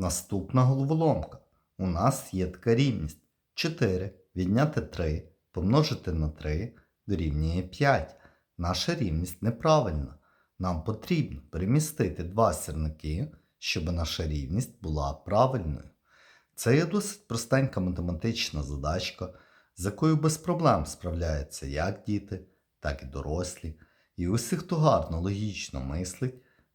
Наступна головоломка. У нас є така рівність. 4 відняти 3 помножити на 3 дорівнює 5. Наша рівність неправильна. Нам потрібно перемістити два сірники, щоб наша рівність була правильною. Це є досить простенька математична задачка, з якою без проблем справляються як діти, так і дорослі. І усі, хто гарно логічно мислить,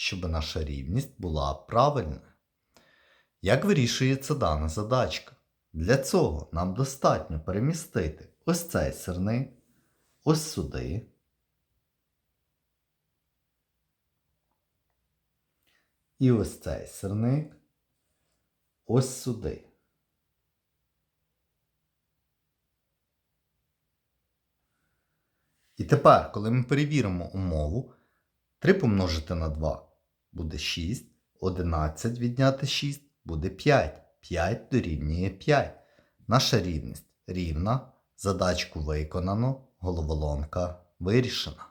щоб наша рівність була правильною. Як вирішується дана задачка? Для цього нам достатньо перемістити ось цей сирник, ось сюди. І ось цей сирник ось сюди. І тепер, коли ми перевіримо умову, 3 помножити на 2 буде 6, 11 відняти 6 буде 5. 5 дорівнює 5. Наша рівність рівна. Задачку виконано, головоломка вирішена.